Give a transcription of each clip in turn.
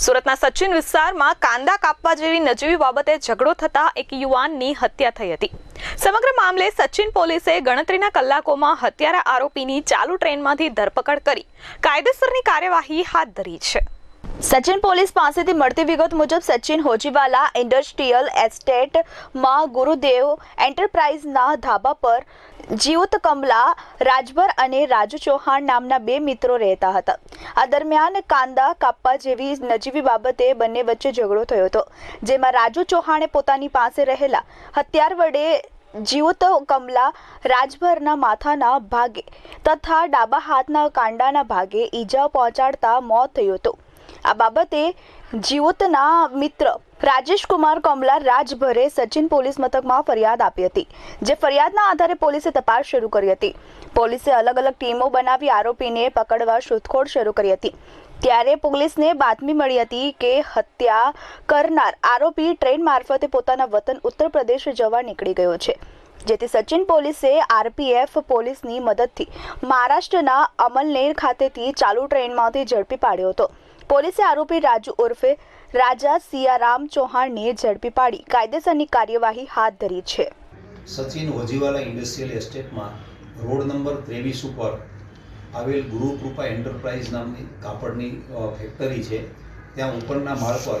સુરતના સચિન વિસ્તારમાં કાંદા કાપવા જેવી નજીવી બાબતે ઝઘડો થતા એક યુવાનની હત્યા થઈ હતી. સમગ્ર મામલે સચિન પોલીસે ગણતરીના કલાકોમાં હત્યારા આરોપીની ચાલુ ટ્રેનમાંથી ધરપકડ કરી કાયદેસરની કાર્યવાહી હાથ ધરી છે. સચિન પોલીસ પાસેથી મળતી વિગત મુજબ સચિન હોજીવાલા ઇન્ડસ્ટ્રીયલ એસ્ટેટમાં ગુરુદેવ એન્ટરપ્રાઇઝના ધાબા પર જીવત કમલા, રાજભર અને રાજુ ચૌહાણ નામના બે મિત્રો રહેતા હતા. આ દરમિયાન કાંદા કાપવા જેવી નજીવી બાબતે બંને વચ્ચે ઝઘડો થયો હતો, જેમાં રાજુ ચૌહાણે પોતાની પાસે રહેલા હથિયાર વડે જીવત કમલા રાજભરના માથાના ભાગે તથા ડાબા હાથના કાંડાના ભાગે ઈજા પહોંચાડતા મોત થયું હતું. આ બાબતે જીવતના મિત્ર રાજેશ કુમાર રાજભરે સચિન પોલીસ મથકમાં ફરિયાદ આપી હતી, જે ફરિયાદના આધારે પોલીસે તપાસ શરૂ કરી હતી. પોલીસે અલગ અલગ ટીમો બનાવી આરોપીને પકડવા શોધખોળ શરૂ કરી હતી. ત્યારે પોલીસને બાતમી મળી હતી કે હત્યા કરનાર આરોપી ટ્રેન મારફતે પોતાના વતન ઉત્તર પ્રદેશ જવા નીકળી ગયો છે. જેથી સચિન પોલીસે આરપીએફ પોલીસની મદદથી મહારાષ્ટ્રના અમલનેર ખાતેથી ચાલુ ટ્રેનમાંથી ઝડપી પાડ્યો હતો. પોલીસે આરોપી રાજુ ઉર્ફે રાજા સિયારામ ચૌહાણને ઝડપી પાડી કાયદેસરની કાર્યવાહી હાથ ધરી છે. સચિન ઓજીવાલા ઇન્ડસ્ટ્રીયલ એસ્ટેટમાં રોડ નંબર ત્રેવીસ ઉપર આવેલ ગુરુકૃપા એન્ટરપ્રાઇઝ નામની કાપડની ફેક્ટરી છે. ત્યાં ઉપરના માળ પર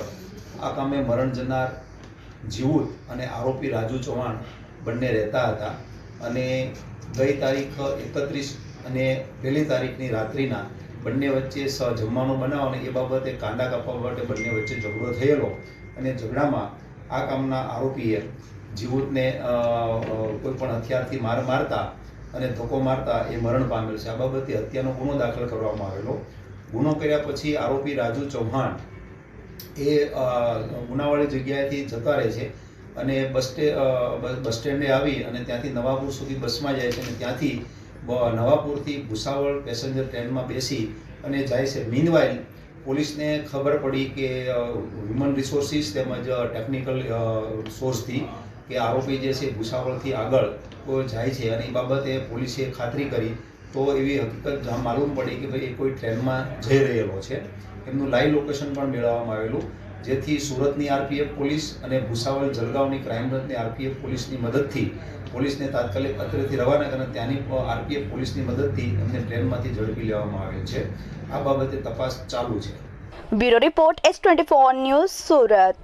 આ કામે મરણ જનાર જીવુત અને આરોપી રાજુ ચૌહાણ બંને રહેતા હતા. અને ગઈ તારીખ એકત્રીસ અને પહેલી તારીખની રાત્રિના બંને વચ્ચે સ જમવાનું બનાવ અને એ બાબતે કાંદા કાપવા માટે બંને વચ્ચે ઝઘડો થયેલો. અને ઝઘડામાં આ કામના આરોપીએ જીવુતને કોઈ પણ હથિયારથી માર મારતા અને ધક્કો મારતા એ મરણ પામેલ છે. આ બાબતે હત્યાનો ગુનો દાખલ કરવામાં આવેલો. ગુનો કર્યા પછી આરોપી રાજુ ચૌહાણ એ ગુનાવાળી જગ્યાએથી જતા રહે છે. અને બસ સ્ટે બસ સ્ટેન્ડે આવી અને ત્યાંથી નવાપુર સુધી બસમાં જાય છે અને ત્યાંથી નવાપુરથી ભૂસાવળ પેસેન્જર ટ્રેનમાં બેસી અને જાય છે. મીનવાઇલ પોલીસને ખબર પડી કે હ્યુમન રિસોર્સિસ તેમજ ટેકનિકલ સોર્સથી કે આરોપી જે છે ભૂસાવળથી આગળ જાય છે અને એ બાબતે પોલીસે ખાતરી કરી. તો એવી હકીકત માલુમ પડી કે ભાઈ એ કોઈ ટ્રેનમાં જઈ રહેલો છે. એમનું લાઈવ લોકેશન પણ મેળવવામાં આવેલું. જેથી સુરતની આરપીએફ પોલીસ અને ભૂસાવળ જલગાંવની ક્રાઇમ આરપીએફ પોલીસની મદદથી પોલીસને તાત્કાલિક અત્રેથી રવાના કરે ત્યાંની આરપીએફ પોલીસની મદદથી એમને ટ્રેનમાંથી ઝડપી લેવામાં આવેલ છે. આ બાબતે તપાસ ચાલુ છે. Bureau report S twenty four news Surat.